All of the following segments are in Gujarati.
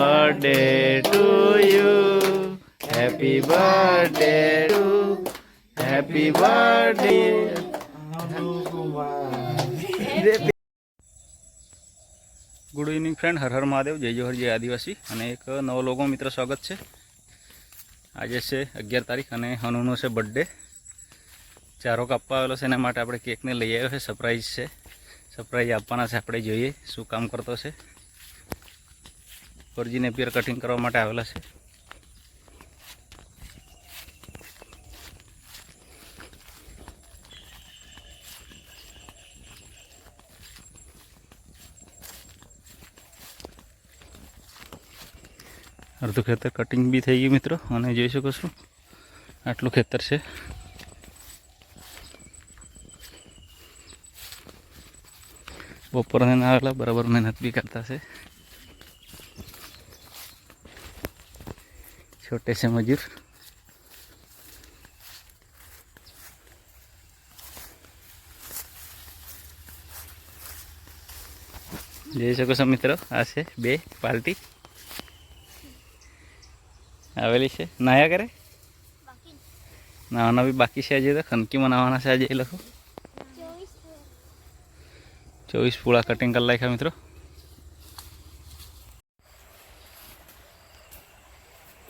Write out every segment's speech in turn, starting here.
Birthday to you. Happy birthday to Happy birthday. Good evening friend Har Har Mahadev જય જોહર જય આદિવાસી અને એક નવો લોગો મિત્ર સ્વાગત છે. આજે છે અગિયાર તારીખ અને હનુનો છે બર્થડે ચારો કાપવા આવેલો છે, એના માટે આપણે કેકને લઈ આવ્યો છે. સરપ્રાઈઝ છે. સરપ્રાઈઝ આપવાના છે, આપણે જોઈએ શું કામ કરતો છે. ફોરજી નેપિયર કટિંગ કરવા માટે આવેલા છે. અડધું ખેતર કટિંગ બી થઈ ગયું મિત્રો, અને જોઈ શકો છો, આટલું ખેતર છે. બપોરને આવેલા બરાબર મહેનત બી કરતા છે. छोटे से मजूर જોઈ શકો છો મિત્રો આ છે બે પાર્ટી આવેલી છે નાયા કરે નાવાના બી બાકી છે આજે તો ખનકી નાવાના છે આજે એ લોકો ચોવીસ પૂળા કટિંગ કરી નાખ્યા મિત્રો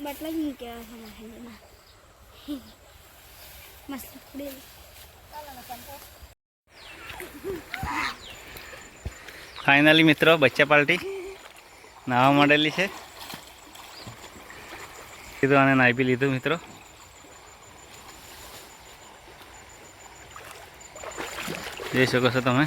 બાટલા જ મૂક્યા હતા મહેલમાં મસ્ત પડી ફાઇનલી મિત્રો, બચ્ચા પાર્ટી. નાવા માંડેલી છે. કીધું નાઈ બી લીધું, મિત્રો. જોઈ શકો છો તમે.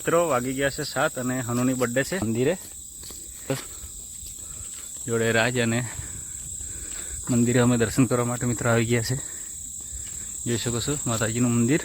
મિત્રો, વાગી ગયા છે સાત અને હનુની બર્થડે છે મંદિરે. જોડે રાજ અને મંદિરે અમે દર્શન કરવા માટે મિત્રો આવી ગયા છે. જોઈ શકો છો માતાજીનું મંદિર.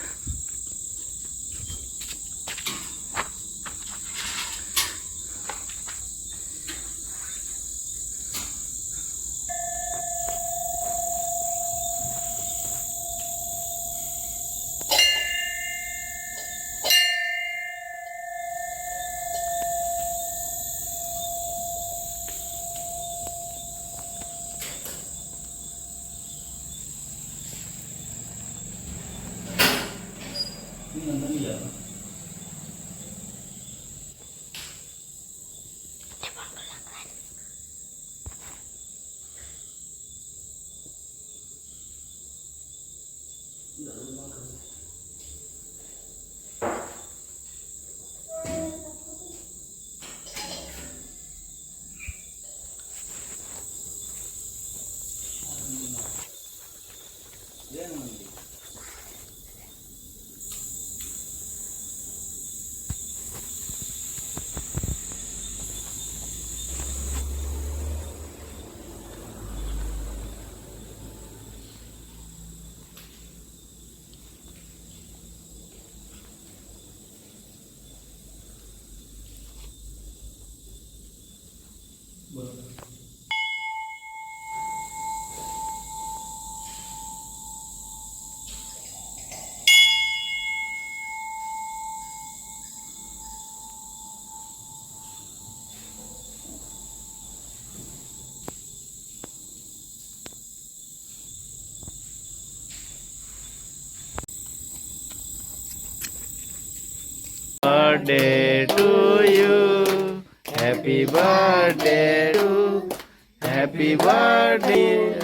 Birthday to you. Happy birthday to Happy birthday.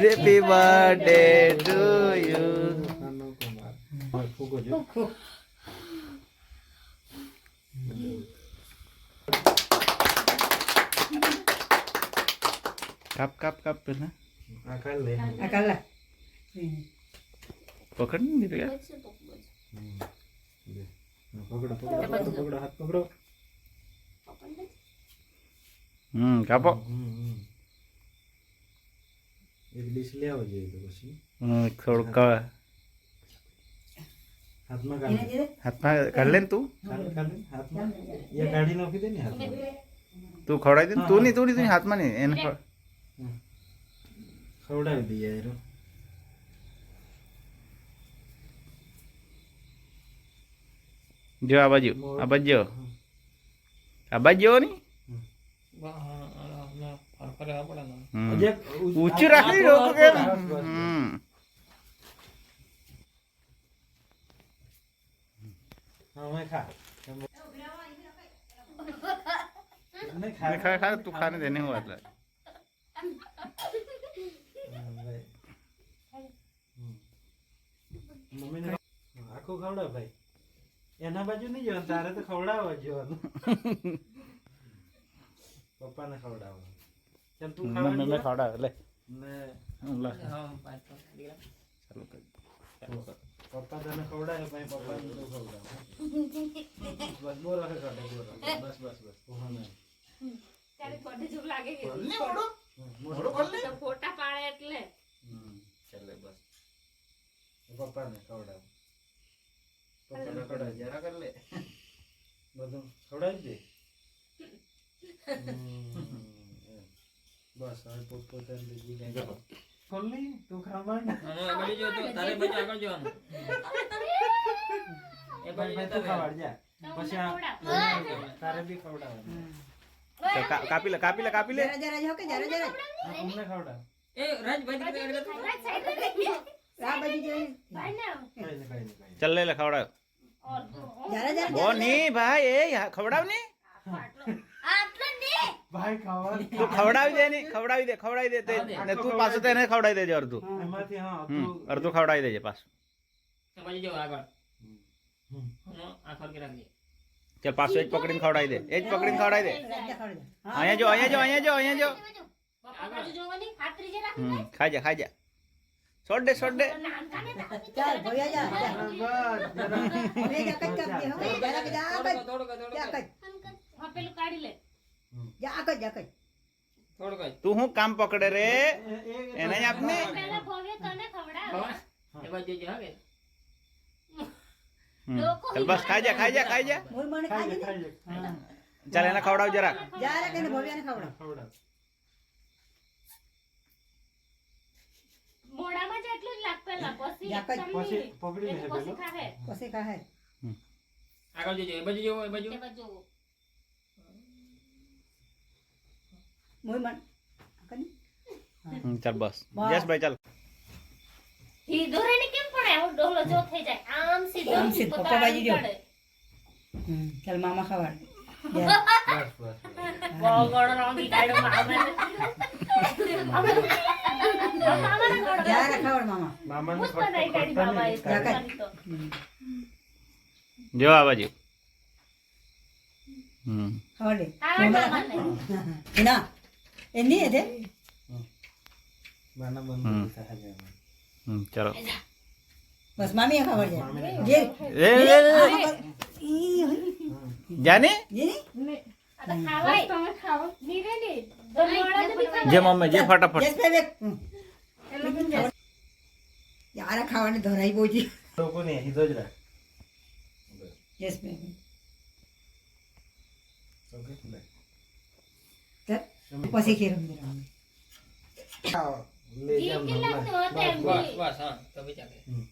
Happy birthday to you. કાપ કાપ કાપ પેલા પકડ ને દીધું યાર હમ કાપો. એક ડીશ લેવો જોઈએ તો પછી. હમ, થોડુંક હાથમાં કાઢી હાથમાં કાઢ લે ને તું. કાઢી કાઢી હાથમાં. એ કાઢી નાખી દે ને હાથમાં. તું ખવડાવી દે તું નહીં તું નહીં તું હાથમાં નહીં એને ખવડાવી દઈએ એરો જો આ બાજુ આ બાજુ આ બાજુ ની. ઊંચું રાખી લોકો કેમ બસ, બસ, બસ. હમ. હા મેં ખા. નહીં ખા ખા ખા ખા એના બાજુ નહીં જવાનું તારે તો ખવડાવવા જવાનું. પપ્પાને ખવડાવવા ચાલ તું મેં ખવડાવે લે. ને ચાલુ કર. પપ્પા તને ખવડાવે ભાઈ પપ્પા તું ખવડાવ. બસ બોલો હે કાઢે બોલો. બસ બસ બસ. ઓહો નહીં ત્યારે ખોટે જેવું લાગે કે હમ, મોઢું? ખોલ ને. ફોટા પાડે એટલે. ચાલે બસ. પપ્પાને ખવડાવ. પપ્પાને ખવડાવ જરા કર લે. બધું ખવડાવી દે. બસ હવે પોતપોતાની બીજી કઈ ખોલ નહીં તું ખાવા માંડ. ભાઈ, ભાઈ, તું ખાવાડ જા. પછી આ તારે બી ખવડાવવાનું. કાપી લે કાપી લે કાપી લે. જરા જરા હોકે જરા જરા. આ અમને ખવડાવ? બાજુ જરા ભાઈ ને કઈ ને કઈ ને કઈ ચાલ લે લે ખવડાવ. જરા જરા. બો ની ભાઈ એ યા, ખવડાવ ને. ભાઈ ખાવા તું ખવડાવી દે ની ખવડાવી દે ખવડાવી દે તે ને તું પાછું તેને ખવડાવી દેજે અડધું. એમાંથી હા અડધું. ખવડાવી દેજે પાછું. ચાલ પાછું એ જ પકડીને ખવડાવી દે એ જ પકડીને ખવડાવી દે. અહીંયા જો અહીંયા જો અહીંયા જો અહીંયા જો પપ્પા બાજુ જોવાની ખાતરી જે. રાખી હમ ખાઈ જા ખાઈ જા. છોડ દે છોડ દે ચાલ ભોયા જા જા. બસ જરા. હવે જા કઈ કામ દે હવે જરા કે જા કઈ જા કઈ હા પેલું કાઢી લે જા કઈ જા કઈ તું હું કામ પકડે રે એ- એ- એને જ આપને પેલા ભવ્ય તને ખવડાવે હમ. ચાલ બસ ખાઈ જા ખાઈ જા ખાઈ જા મોર મને ખાઈ ચાલ એને ખવડાવ જરાક જરા કે ભવ્યાને ખવડાવ ખવડાવ. મોઢામાં જેટલું જ લાગ પેલા પછી યાક. પછી પકડી લે એટલે પછી ખાહે. આગળ જજો એ બાજુ જવો એ બાજુ જોવો. મન કને ચાલ બસ યસ ભાઈ ચાલ સીધો રહીને કેમ પડે આવો ડોલો જો થઈ જાય આમ સીધો આમ સીધો, પપ્પા બાજી જો. ચાલ મામા ખવાડ બસ બસ બસ બસ. બસ બસ બસ મામાને. જા આ બાજુ ખાવા. ના એની હે ચાલો બસ મામી ખબર છે જાને નહીં? આ નીરે ની. ધનવાળા તો બી ખાવાય. જે મમ્મી જે ફટાફટ યશભાઈ બેક. હમ. યાર આ ખાવાની ધરાઈ બહુ છે લોકોને સીધો જ રાખ. યશભાઈ ઓકે, લે. ચાલ, પછી ખેર રમવાનું. ખાઓ. લઈ જીવ જાઓ કેટલા નંબર. તો હતા એમ બસ બી. બસ હા તો બી ચાલે હમ.